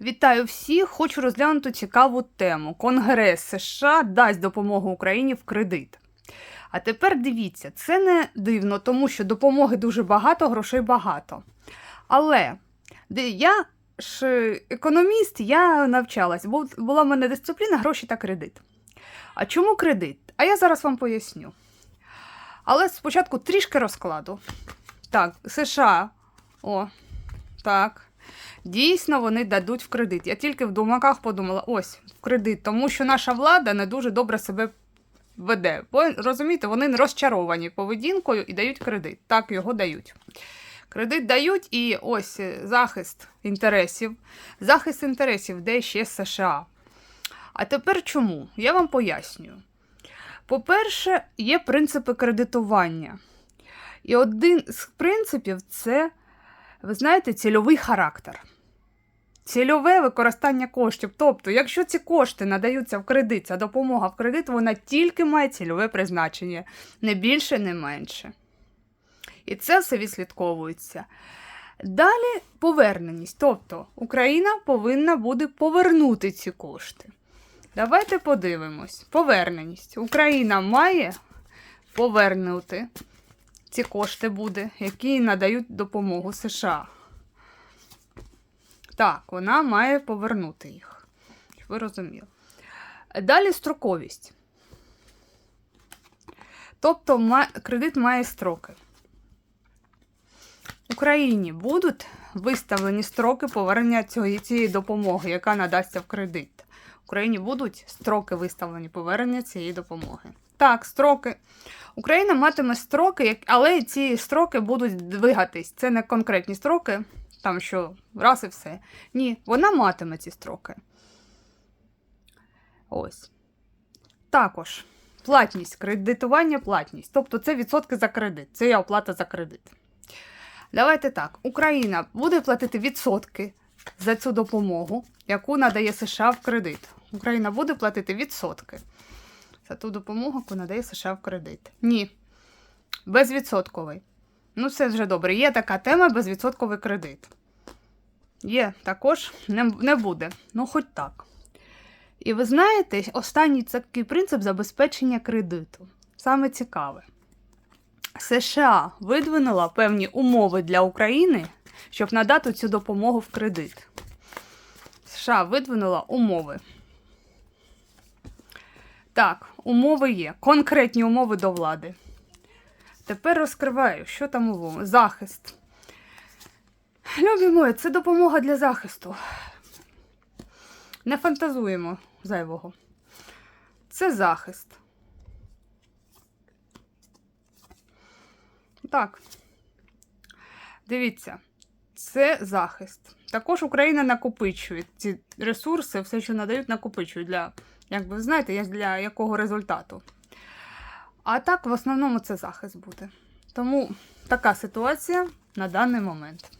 Вітаю всіх! Хочу розглянути цікаву тему. Конгрес США дасть допомогу Україні в кредит. А тепер дивіться, це не дивно, тому що допомоги дуже багато, грошей багато. Але я ж економіст, я навчалась, бо була в мене дисципліна гроші та кредит. А чому кредит? А я зараз вам поясню. Але спочатку трішки розкладу. Так, США. О, так. Дійсно, вони дадуть в кредит. Я тільки в думаках подумала: ось в кредит, тому що наша влада не дуже добре себе веде. Бо розумієте, вони розчаровані поведінкою і дають кредит. Так його дають. Кредит дають і ось е, захист інтересів. Захист інтересів, де ще США. А тепер чому? Я вам пояснюю. По-перше, є принципи кредитування. І один з принципів це, ви знаєте, цільовий характер. Цільове використання коштів. Тобто, якщо ці кошти надаються в кредит, ця допомога в кредит, вона тільки має цільове призначення, не більше, не менше. І це все відслідковується. Далі поверненість. Тобто Україна повинна буде повернути ці кошти. Давайте подивимось. Поверненість. Україна має повернути ці кошти буде, які надають допомогу США. Так, вона має повернути їх. Ви розуміли. Далі строковість. Тобто кредит має строки. Україні будуть виставлені строки повернення цієї, допомоги, яка надасться в кредит. Україні будуть строки виставлені повернення цієї допомоги. Так, строки. Україна матиме строки, але ці строки будуть двигатись. Це не конкретні строки, там що раз і все. Ні, вона матиме ці строки. Ось. Також платність, кредитування, платність. Тобто це відсотки за кредит. Це є оплата за кредит. Давайте так. Україна буде платити відсотки за цю допомогу, яку надає США в кредит. Україна буде платити відсотки за ту допомогу, яку надає США в кредит. Ні. Безвідсотковий. Ну, це вже добре. Є така тема безвідсотковий кредит. Є, також не, не буде. Ну, хоч так. І ви знаєте, останній такий принцип забезпечення кредиту. Саме цікаве. США видвинула певні умови для України, щоб надати цю допомогу в кредит. США видвинула умови. Так, умови є. Конкретні умови до влади. Тепер розкриваю, що там умови. Захист. Любі мої, це допомога для захисту. Не фантазуємо зайвого. Це захист. Так. Дивіться, це захист. Також Україна накопичує ці ресурси, все, що надають, накопичують для, як ви знаєте, як для якого результату. А так, в основному, це захист буде. Тому така ситуація на даний момент.